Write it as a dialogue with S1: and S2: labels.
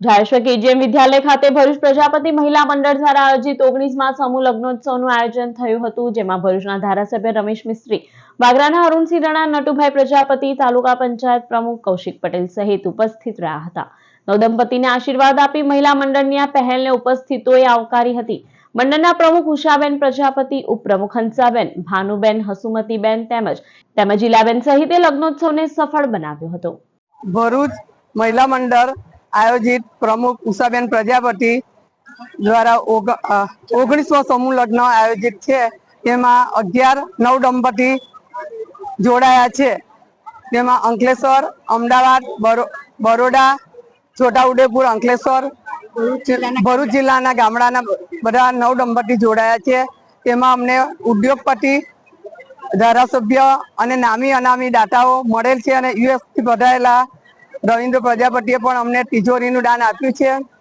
S1: Dhareshwar KGM વિદ્યાલય ખાતે ભરૂચ પ્રજાપતિ મહિલા મંડળ દ્વારા આયોજિત ઓગણીસમાં સમૂહ લગ્નોત્સવનું આયોજન થયું હતું, જેમાં ભરૂચના ધારાસભ્ય રમેશ મિસ્ત્રી, વાગરાના અરુણસિંહ રણા, નટુભાઈ પ્રજાપતિ, તાલુકા પંચાયત પ્રમુખ કૌશિક પટેલ સહિત ઉપસ્થિત રહ્યા હતા. નવદંપતિને આશીર્વાદ આપી મહિલા મંડળની આ પહેલને ઉપસ્થિતોએ આવકારી હતી. મંડળના પ્રમુખ ઉષાબેન પ્રજાપતિ, ઉપપ્રમુખ હંસાબેન, ભાનુબેન, હસુમતીબેન તેમજ તેમજ ઇલાબેન સહિતે લગ્નોત્સવને સફળ બનાવ્યો હતો.
S2: ભરૂચ મહિલા મંડળ આયોજિત પ્રમુખ ઉષાબેન પ્રજાપતિ દ્વારા ઓગ- ઓગણીસમો સમૂહ લગ્ન આયોજિત છે. તેમાં અગિયાર નવ દંપતી જોડાયા છે. તેમાં અંકલેશ્વર, અમદાવાદ બરોડા, છોટાઉદેપુર, અંકલેશ્વર, ભરૂચ જિલ્લાના ગામડાના બધા નવ દંપતી જોડાયા છે. તેમાં અમને ઉદ્યોગપતિ, ધારાસભ્ય અને નામી અનામી દાતાઓ મળેલ છે અને યુએસથી પધારેલા રવિન્દ્ર પ્રજાપતિએ પણ અમને તિજોરીનું દાન આપ્યું છે.